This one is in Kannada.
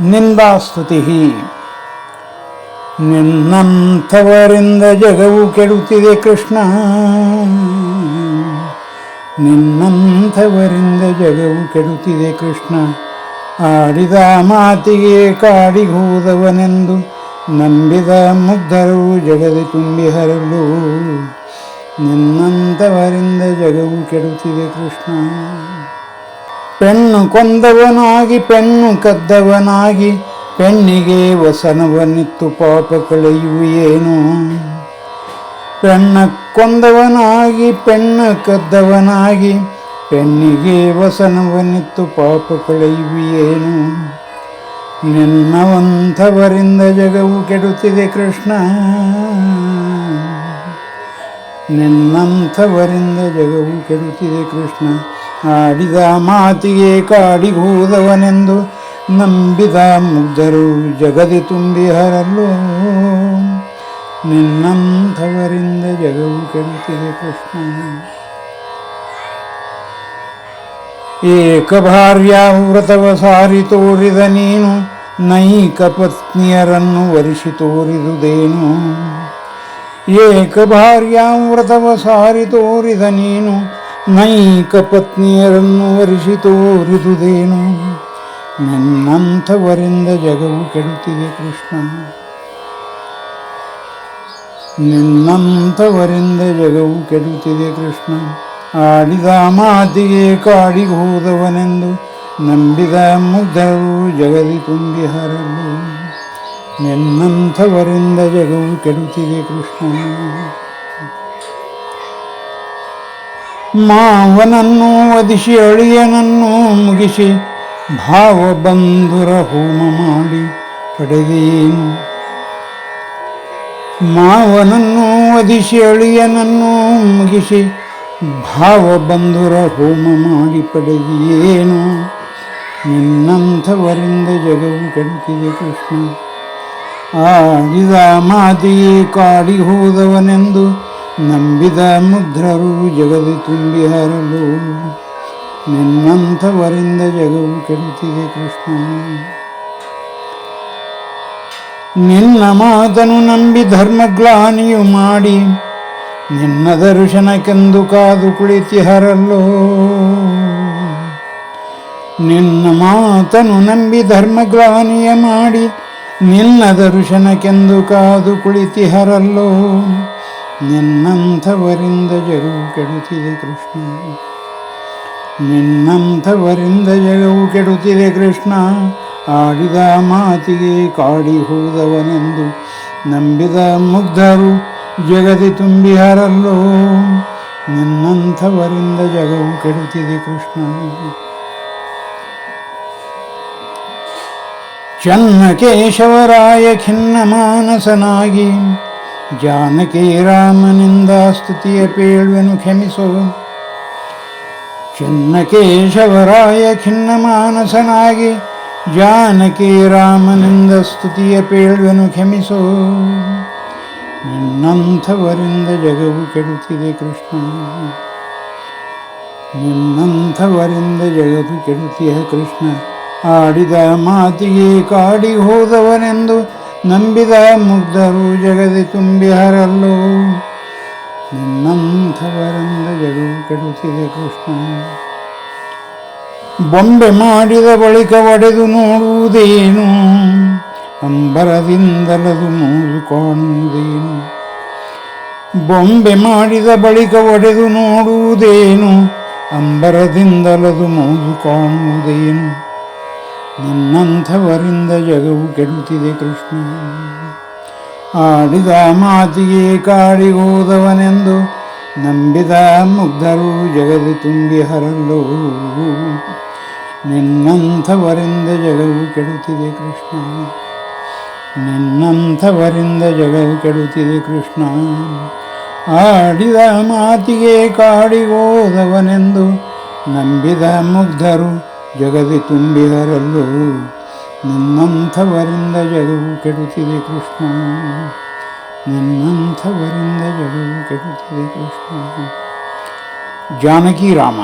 ನಿಂದಾಸ್ತುತಿ. ನಿನ್ನಂಥವರಿಂದ ಜಗವು ಕೆಡುತ್ತಿದೆ ಕೃಷ್ಣ. ನಿನ್ನಂಥವರಿಂದ ಜಗವು ಕೆಡುತ್ತಿದೆ ಕೃಷ್ಣ. ಆಡಿದ ಮಾತಿಗೆ ಕಾಡಿಗೂದವನೆಂದು ನಂಬಿದ ಮುಗ್ಧರು ಜಗದಿ ತುಂಬಿ ಹರಳು ನಿನ್ನಂಥವರಿಂದ ಜಗವು ಕೆಡುತ್ತಿದೆ ಕೃಷ್ಣ. ಪೆಣ್ಣು ಕೊಂದವನಾಗಿ ಪೆಣ್ಣು ಕದ್ದವನಾಗಿ ಪೆಣ್ಣಿಗೆ ವಸನವನ್ನಿತ್ತು ಪಾಪ ಕಳೆಯುವೇನು ಪೆಣ್ಣ ಕೊಂದವನಾಗಿ ಪೆಣ್ಣ ಕದ್ದವನಾಗಿ ಪೆಣ್ಣಿಗೆ ವಸನವನ್ನಿತ್ತು ಪಾಪ ಕಳೆಯುವಿಯೇನು ನಿನ್ನವಂಥವರಿಂದ ಜಗವು ಕೆಡುತ್ತಿದೆ ಕೃಷ್ಣ. ನಿನ್ನಂಥವರಿಂದ ಜಗವು ಕೆಡುತ್ತಿದೆ ಕೃಷ್ಣ. ಆಡಿದ ಮಾತಿಗೆ ಕಾಡಿಗೂದವನೆಂದು ನಂಬಿದ ಮುಗ್ಧರು ಜಗದಿ ತುಂಬಿ ಹರಲು. ನಿನ್ನಂಥವರಿಂದ ಜಗವು ಕೆಡುತ್ತಿದೆ ಕೃಷ್ಣ. ಏಕಭಾರ್ಯ ವ್ರತವ ಸಾರಿ ತೋರಿದ ನೀನು, ನೈಕ ಪತ್ನಿಯರನ್ನು ವರಿಸಿ ತೋರಿದುದೇನು. ಏಕ ವ್ರತವ ಸಾರಿ ತೋರಿದ ನೀನು ನೈಕ ಪತ್ನಿಯರನ್ನು ವರಿಸಿ ತೋರಿದುದೇನು ನಿನ್ನಂಥವರಿಂದ ಜಗವು ಕೆಡುತ್ತಿದೆ ಕೃಷ್ಣ ನಿನ್ನಂಥವರಿಂದ ಜಗವು ಕೆಡುತ್ತಿದೆ ಕೃಷ್ಣ ಆಡಿದ ಮಾತಿಗೆ ಕಾಡಿಗೆ ಹೋದವನೆಂದು ನಂಬಿದ ಮುಗ್ಧರು ಜಗದಿ ತುಂಬಿ ಹರಲು ನಿನ್ನಂಥವರಿಂದ ಜಗವು ಕೆಡುತ್ತಿದೆ ಕೃಷ್ಣ ಮಾವನನ್ನು ವಧಿಸಿ ಅಳಿಯನನ್ನು ಮುಗಿಸಿ ಭಾವ ಬಂಧುರ ಹೋಮ ಮಾಡಿ ಪಡೆದೇನು ಮಾವನನ್ನು ವಧಿಸಿ ಅಳಿಯನನ್ನು ಮುಗಿಸಿ ಭಾವ ಬಂಧುರ ಹೋಮ ಮಾಡಿ ಪಡೆದಿಯೇನು ನಿನ್ನಂಥವರಿಂದ ಜಗವು ಕಣ್ತಿದೆ ಕೃಷ್ಣ. ಆಡಿದ ಮಾತಿಗೆ ಕಾಡಿ ಹೋದವನೆಂದು ನಂಬಿದ ಮುದ್ರರು ಜಗದಿ ತುಂಬಿ ಹರಲು. ನಿನ್ನಂಥವರಿಂದ ಜಗವು ಕೆಡುತ್ತಿದೆ ಕೃಷ್ಣ. ನಿನ್ನ ಮಾತನು ನಂಬಿ ಧರ್ಮಗ್ಲಾನಿಯು ಮಾಡಿ ನಿನ್ನ ದರ್ಶನಕ್ಕೆಂದು ಕಾದು ಕುಳಿತಿ ಹರಲ್ಲೋ ನಿನ್ನ ಮಾತನು ನಂಬಿ ಧರ್ಮಗ್ಲಾನಿಯ ಮಾಡಿ ನಿನ್ನ ದರ್ಶನಕ್ಕೆಂದು ಕಾದು ಕುಳಿತಿಹರಲ್ಲೋ ನಿನ್ನಂಥವರಿಂದ ಜಗವು ಕೆಡುತ್ತಿದೆ ಕೃಷ್ಣ. ನಿನ್ನಂಥವರಿಂದ ಜಗವು ಕೆಡುತ್ತಿದೆ ಕೃಷ್ಣ. ಆಡಿದ ಮಾತಿಗೆ ಕಾಡಿ ಹೋದವನೆಂದು ನಂಬಿದ ಮುಗ್ಧರು ಜಗದಿ ತುಂಬಿ ಹರಲ್ಲೋ ನಿನ್ನಂಥವರಿಂದ ಜಗವು ಕೆಡುತ್ತಿದೆ ಕೃಷ್ಣ. ಚನ್ನಕೇಶವರಾಯ ಖಿನ್ನ ಮಾನಸನಾಗಿ ಜಾನಕಿ ರಾಮನಿಂದ ಸ್ತುತಿಯ ಪೇಳ್ವೆನು ಕ್ಷಮಿಸೋ. ಚನ್ನಕೇಶವರಾಯ ಖಿನ್ನ ಮಾನಸನಾಗಿ ಜಾನಕಿ ರಾಮನಿಂದ ಸ್ತುತಿಯ ಪೇಳ್ವೆನು ಕ್ಷಮಿಸೋ. ನಿನ್ನಂಥವರಿಂದ ಜಗವು ಕೆಡುತ್ತಿದೆ ಕೃಷ್ಣ. ನಿನ್ನಂಥವರಿಂದ ಜಗದು ಕೆಡುತ್ತಿಯ ಕೃಷ್ಣ. ಆಡಿದ ಮಾತಿಗೆ ಕಾಡಿ ಹೋದವನೆಂದು ನಂಬಿದ ಮುಗ್ಧರು ಜಗದಿ ತುಂಬಿ ಹರಲ್ಲೋ ನಿನ್ನಂಥವರಿಂದ ಜಗವು ಕೆಡುತ್ತಿದೆ ಕೃಷ್ಣ. ಬೊಂಬೆ ಮಾಡಿದ ಬಳಿಕ ಒಡೆದು ನೋಡುವುದೇನು? ಅಂಬರದಿಂದಲದು ಮೂರು ಕಾಣುವುದೇನು ಬೊಂಬೆ ಮಾಡಿದ ಬಳಿಕ ಒಡೆದು ನೋಡುವುದೇನು? ಅಂಬರದಿಂದಲದು ಮೂರು ಕಾಣುವುದೇನು ನಿನ್ನಂಥವರಿಂದ ಜಗವು ಕೆಡುತ್ತಿದೆ ಕೃಷ್ಣ. ಆಡಿದ ಮಾತಿಗೆ ಕಾಡಿಗೋದವನೆಂದು ನಂಬಿದ ಮುಗ್ಧರು ಜಗದಿ ತುಂಬಿ ಹರಲ್ಲೋ. ನಿನ್ನಂಥವರಿಂದ ಜಗವು ಕೆಡುತ್ತಿದೆ ಕೃಷ್ಣ. ನಿನ್ನಂಥವರಿಂದ ಜಗವು ಕೆಡುತ್ತಿದೆ ಕೃಷ್ಣ. ಆಡಿದ ಮಾತಿಗೆ ಕಾಡಿಗೋದವನೆಂದು ನಂಬಿದ ಮುಗ್ಧರು ಜಗದಿ ತುಂಬಿ ಹರಲ್ಲೋ ನಿನ್ನಂಥವರಿಂದ ಜಗವು ಕೆಡುತ್ತಿದೆ ಕೃಷ್ಣ ನಿನ್ನಂಥವರಿಂದ ಜಗವು ಕೆಡುತ್ತಿದೆ ಕೃಷ್ಣ ಜಾನಕಿ ರಾಮ